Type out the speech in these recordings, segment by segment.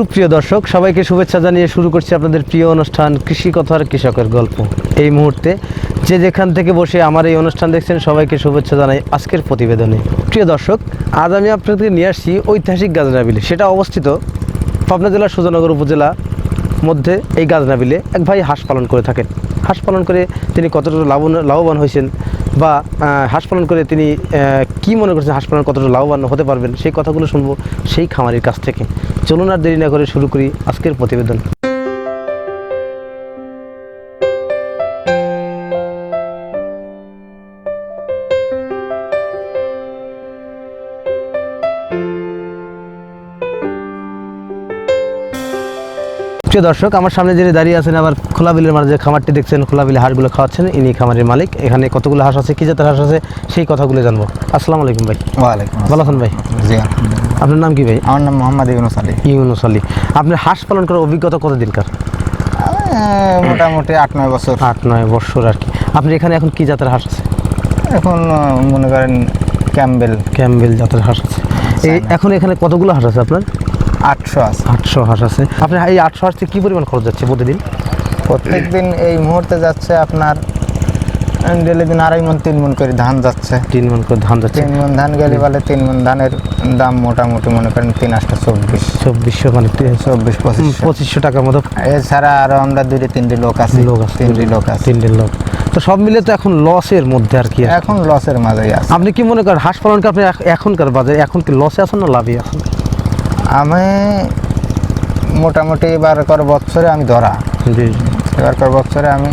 সুপ্রিয় দর্শক, সবাইকে শুভেচ্ছা জানিয়ে শুরু করছি আপনাদের প্রিয় অনুষ্ঠান কৃষি কথার কৃষকের গল্প। এই মুহূর্তে যে যেখান থেকে বসে আমার এই অনুষ্ঠান দেখছেন, সবাইকে শুভেচ্ছা জানাই আজকের প্রতিবেদনে। প্রিয় দর্শক, আজ আমি আপনাদের নিয়ে আসছি ঐতিহাসিক গাজনাবিলে সেটা অবস্থিত পাবনা জেলার সুজানগর উপজেলা মধ্যে এই গাজনাবিলে এক ভাই হাঁস পালন করে থাকেন। হাঁস পালন করে তিনি কতটা লাভবান লাভবান হয়েছেন বা হাঁস পালন করে তিনি কি মনে করছেন হাঁস পালন কতটা লাভবান হতে পারবেন? সেই কথাগুলো শুনব সেই খামারির কাছ থেকে। চলুন আর দেরি না করে শুরু করি আজকের প্রতিবেদন। প্রিয় দর্শক আমার সামনে যিনি দাঁড়িয়ে আছেন আবার খোলা বিলের মাঝে যে খামারটি দেখছেন খোলা বিলে হাঁসগুলো খাওয়াচ্ছেন ইনি খামারের মালিক। এখানে কতগুলো হাঁস আছে কি জাতের হাঁস আছে সেই কথাগুলো জানব। আসসালামু আলাইকুম ভাই। ওয়ালাইকুম ভালো আছেন ভাই? জি আপনার নাম কি ভাই? আমার নাম মোহাম্মদ ইউনুস আলী। ইউনুস আলী। আপনার হাঁস পালন করার অভিজ্ঞতা কতদিনকার মোটামুটি আট নয় বছর। আট নয় বৎসর আর কি। আপনি এখানে এখন কি জাতের হাঁস আছে? এখন মনে করেন ক্যাম্বেল। ক্যাম্বেল জাতের হাঁস আছে। এই এখন এখানে কতগুলো হাঁস আছে আপনার? আটশো আছে। আটশো হাঁস আছে। আপনার এই আটশো হাঁস কী পরিমাণ খরচ যাচ্ছে প্রতিদিন? প্রত্যেক দিন এই মুহূর্তে যাচ্ছে আপনার ডেলি দিন আড়াই মন তিন মন করে ধান যাচ্ছে। তিন মন করে ধান যাচ্ছে। তিন মন ধান গেলে বলে তিন মন ধানের দাম মোটামুটি মনে করেন তিন আটটা চব্বিশ। চব্বিশশো মানে চব্বিশ পঁচিশ পঁচিশশো টাকার মতো। এছাড়া আরও আমরা দুইটি তিনটি লোক আছি। লোক আছে। তিনটি লোক আছে। তিনটে লোক। তো সব মিলে তো এখন লসের মধ্যে আর কি এখন লসের মাঝেই আছে। আপনি কি মনে করেন হাঁস পালনকে আপনি এখনকার বাজারে এখন কি লসে আছেন না লাভে আছেন? আমি মোটামুটি এবার কর বছরে আমি ধরা। জি। এবার কর বছরে আমি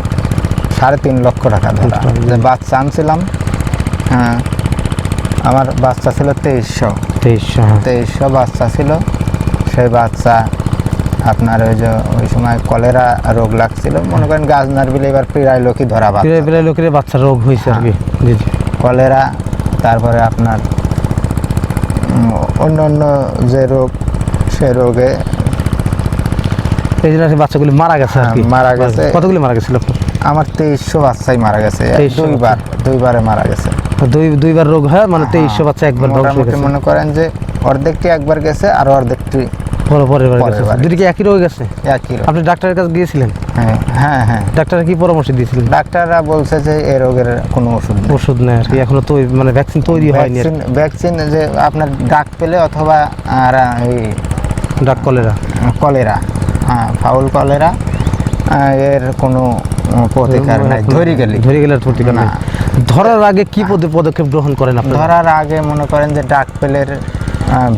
সাড়ে তিন লক্ষ টাকা ধরা। যে বাচ্চা আনছিলাম হ্যাঁ আমার বাচ্চা ছিল তেইশশো। তেইশশো হ্যাঁ। তেইশশো বাচ্চা ছিল। সেই বাচ্চা আপনার ওই যে ওই সময় কলেরা রোগ লাগছিল। মনে করেন গাজনার বিলে এবার প্রায় লোকই ধরা প্রায় প্রায় লোকের বাচ্চা রোগ হয়েছে আর কি। জি কলেরা তারপরে আপনার অন্য অন্য যে রোগ সে রোগে এই জন্য বাচ্চাগুলি মারা গেছে হ্যাঁ, মারা গেছে। কতগুলি মারা গেছিল? আমার তেইশশো বাচ্চাই মারা গেছে। দুইবার দুইবারে মারা গেছে। দুই দুইবার রোগ হয় মানে তেইশশো বাচ্চা একবার মোটামুটি মনে করেন যে অর্ধেকটি একবার গেছে আর অর্ধেকটি পরে পরের বার পরের গেছে। বার। দুটি একই রোগ গেছে? একই আপনি ডাক্তারের কাছে গিয়েছিলেন? হ্যাঁ হ্যাঁ হ্যাঁ। ডাক্তার কি পরামর্শ দিয়েছিলেন? ডাক্তাররা বলছে যে এই রোগের কোনো ওষুধ নেই। ওষুধ নেই আর কি। এখনও তো মানে ভ্যাকসিন তৈরি হয়নি ভ্যাকসিন ভ্যাকসিন যে আপনার ডাক পেলে অথবা আর এই। Duck cholera? কলেরা। হ্যাঁ ফাউল কলেরা এর কোনো প্রতিকার নাই। ধরে গেলে। ধরে গেলে প্রতিকার না। ধরার আগে কি পদে- পদক্ষেপ গ্রহণ করেন আপনি ধরার আগে মনে করেন যে ডাক পেলের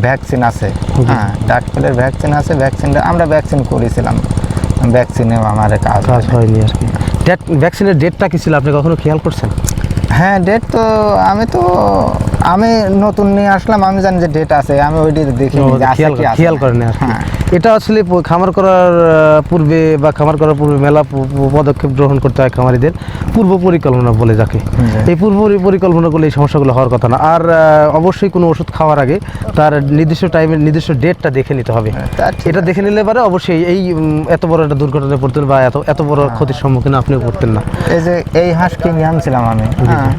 ভ্যাকসিন আছে। হ্যাঁ ডাক পেলের ভ্যাকসিন আছে। ভ্যাকসিনটা আমরা ভ্যাকসিন করেছিলাম। ভ্যাকসিনেও আমার কাজ কাজ হয়নি। আর কি। ভ্যাকসিনের ডেটটা কি ছিল? আপনি কখনো খেয়াল করছেন? হ্যাঁ ডেট তো আমি তো আমি নতুন নিয়ে আসলাম আমি জানি যে ডেট আছে আমি ওই ডেট দেখি খেয়াল করেন হ্যাঁ। এটা আসলে খামার করার পূর্বে বা খামার করার পূর্বে মেলা পদক্ষেপ গ্রহণ করতে হয় খামারিদের পূর্ব পরিকল্পনা বলে যাকে। এই পূর্ব পরি- পরিকল্পনা করলে এই সমস্যাগুলো হওয়ার কথা না। আর অবশ্যই কোনো ওষুধ খাওয়ার আগে তার নির্দিষ্ট টাইমে নির্দিষ্ট ডেটটা দেখে নিতে হবে। তা এটা দেখে নিলে পারে অবশ্যই এই এত বড় একটা দুর্ঘটনায় পড়তেন বা এত এত বড় ক্ষতির সম্মুখীন আপনিও পড়তেন না। এই যে এই হাঁস কিনে আনছিলাম আমি হ্যাঁ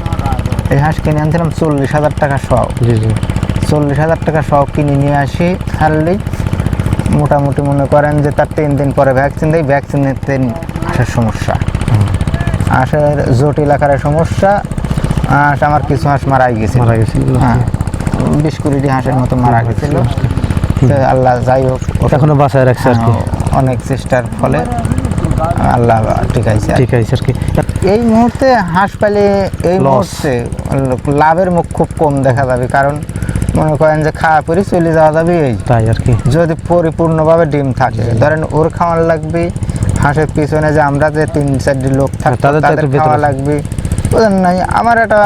এই হাঁস কিনে আনছিলাম চল্লিশ হাজার টাকা সহ জি জি। চল্লিশ হাজার টাকা সহ কিনে নিয়ে আসি ছাড়লেই মোটামুটি মনে করেন যে তার তিন দিন পরে ভ্যাকসিন দেয় ভ্যাকসিনের তিন হাঁসের সমস্যা। হাঁসের জটিল আকারের সমস্যা হাঁস আমার কিছু হাঁস মারাই গেছে। মারা হ্যাঁ বিশ কুড়িটি হাঁসের মতো মারা গেছিল। আল্লাহ যাই হোক ওটা এখনও বাসায় রাখছে আর কি। হ্যাঁ, অনেক চেষ্টার ফলে। আল্লাহ টিকাইছে আর কি। ঠিক আছে আর কি। এই মুহূর্তে হাঁস পালে এই মুহূর্তে লাভের মুখ খুব কম দেখা যাবে কারণ মনে করেন যে খাওয়া পরে চলে যাওয়া যাবে এই। তাই আর কি। যদি পরিপূর্ণভাবে ডিম থাকে ধরেন ওর খাওয়ার লাগবে হাঁসের পিছনে যে আমরা যে তিন চারটি লোক থাকব তাদের খাওয়া লাগবে নাই আমার একটা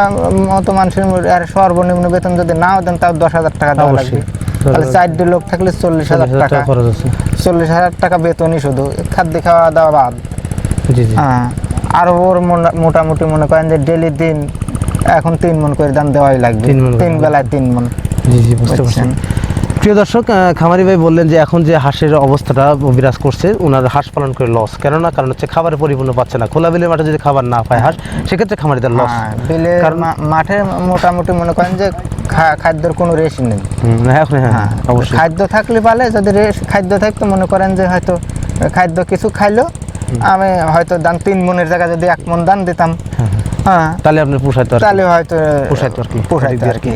মতো মানুষের আর সর্বনিম্ন বেতন যদি নাও দেন তাও দশ হাজার টাকা দেওয়া লাগবে। তাহলে চারটি লোক থাকলে চল্লিশ হাজার টাকা টাকা। খরচ আছে। চল্লিশ হাজার টাকা বেতনই শুধু। খাদ্য খাওয়া দাওয়া বাদ। হ্যাঁ আর ওর মোটা- মোটামুটি মনে করেন যে ডেলি দিন এখন তিন মন করে দাম দেওয়াই লাগবে। তিন বেলায় তিন মন। জি জি বুঝতে পারছেন প্রিয় দর্শক খামারি ভাই বললেন যে এখন যে হাঁসের অবস্থাটা বিরাজ করছে ওনার হাঁস পালন করে লস কেননা কারণ হচ্ছে খাবারের পরিপূর্ণ পাচ্ছে না। খোলা বিলের মাঠে যদি খাবার না পায় হাঁস সেক্ষেত্রে খামারিদের লস হ্যাঁ, বিলে কারণ- মা- মাঠে মোটামুটি মনে করেন যে খাদ্যের কোনো রেশ নেই। হ্যাঁ হ্যাঁ খাদ্য থাকলে পালে যদি রেশ খাদ্য থাকতো মনে করেন যে হয়তো খাদ্য কিছু খাইলো আমি হয়তো দান তিন মনের জায়গায় যদি এক মন দান দিতাম। হ্যাঁ তাহলে আপনি পোষাইতে তাহলে হয়তো পোষাইতো আর কি। পোষাইতো আর কি।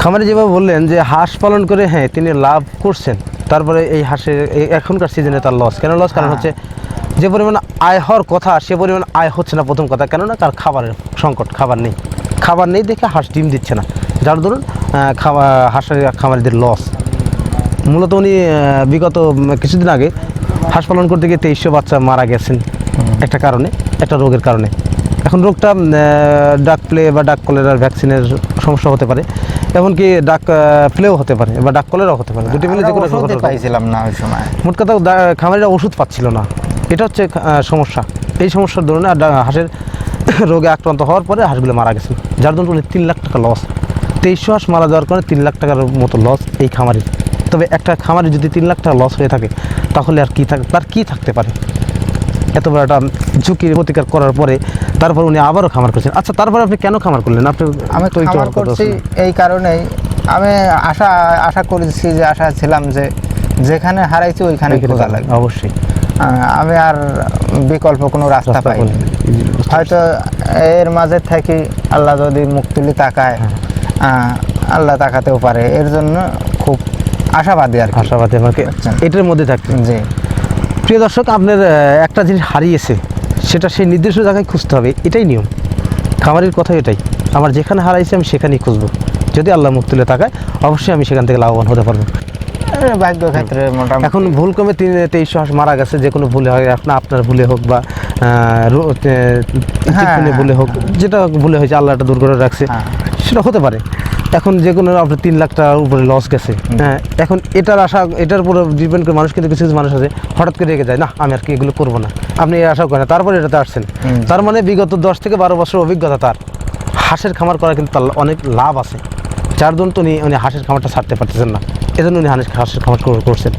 খামারে যেভাবে বললেন যে হাঁস পালন করে হ্যাঁ তিনি লাভ করছেন। তারপরে এই হাঁসের এখনকার সিজনে তার লস কেন লস কারণ হ্যাঁ। হচ্ছে যে পরিমাণ আয় হওয়ার কথা সে পরিমাণ আয় হচ্ছে না প্রথম কথা। কেননা তার খাবারের সংকট খাবার নেই। খাবার নেই দেখে হাঁস ডিম দিচ্ছে না। যার ধরুন হাঁসের খামারিদের লস মূলত উনি বিগত কিছুদিন আগে হাঁস পালন করতে গিয়ে তেইশশো বাচ্চা মারা গেছেন। একটা কারণে একটা রোগের কারণে। এখন রোগটা ডাক প্লে বা ডাক কলেরার ভ্যাকসিনের সমস্যা হতে পারে এমনকি ডাক প্লেও হতে পারে বা ডাক কলেরাও হতে পারে। দুটি মিলে যে কোনো। পাইছিলাম না ওই সময়। মোট কথা খামারিরা ওষুধ পাচ্ছিল না। এটা হচ্ছে সমস্যা। এই সমস্যার ধরনে আর হাঁসের রোগে আক্রান্ত হওয়ার পরে হাঁসগুলো মারা গেছে যার জন্য উনি তিন লাখ টাকা লস তেইশশো হাঁস মারা যাওয়ার কারণে তিন লাখ টাকার মতো লস এই খামারের। তবে একটা খামারে যদি তিন লাখ টাকা লস হয়ে থাকে তাহলে আর কি থাক তার কি থাকতে পারে? এত বড় একটা ঝুঁকির প্রতিকার করার পরে তারপর উনি আবারও খামার করছেন। আচ্ছা তারপর আপনি কেন খামার করলেন? আপনি আমি তো খামার করছি এই কারণেই। আমি আশা আশা করেছি যে আশা ছিলাম যে যেখানে হারাইছি ওইখানে খোঁজা লাগবে। অবশ্যই। আমি আর বিকল্প কোনো রাস্তা পাই হয়তো এর মাঝে থাকি আল্লাহ যদি মুখ তুলি তাকায়। হ্যাঁ। আল্লাহ তাকাতেও পারে। এর জন্য খুব আশাবাদী আর আশাবাদী আমাকে আচ্ছা। এটার মধ্যে থাকতে জি। প্রিয় দর্শক আপনার একটা জিনিস হারিয়েছে সেটা সেই নির্দিষ্ট জায়গায় খুঁজতে হবে এটাই নিয়ম। খামারের কথা এটাই। আমার যেখানে হারাইছে আমি সেখানেই খুঁজবো। যদি আল্লাহ মুখ তুলে তাকায় অবশ্যই আমি সেখান থেকে লাভবান হতে পারব। ভাগ্য ক্ষেত্রে মোটামুটি। এখন ভুল কমে তিন তেইশশো হাঁস মারা গেছে যে কোনো ভুলে হয় এখন আপনার ভুলে হোক বা টিপ্পণী ভুলে হোক যেটা ভুলে হয়েছে আল্লাহটা দূর করে রাখছে। হ্যাঁ। সেটা হতে পারে। এখন যে কোনো আপনার তিন লাখ টাকার উপরে লস গেছে হ্যাঁ এখন এটার আশা এটার উপরে ডিপেন্ড করে মানুষ কিন্তু কিছু কিছু মানুষ আছে হঠাৎ করে রেগে যায় না আমি আর কি এগুলো করব না। আপনি এই আশা করেন তারপরে এটাতে আসছেন। তার মানে বিগত দশ থেকে বারো বছর অভিজ্ঞতা তার। হাঁসের খামার করা কিন্তু তার অনেক লাভ আছে। যার জন্য তো উনি উনি হাঁসের খামারটা ছাড়তে পারতেছেন না। এজন্য উনি হাঁসের হাঁসের খামার করছেন।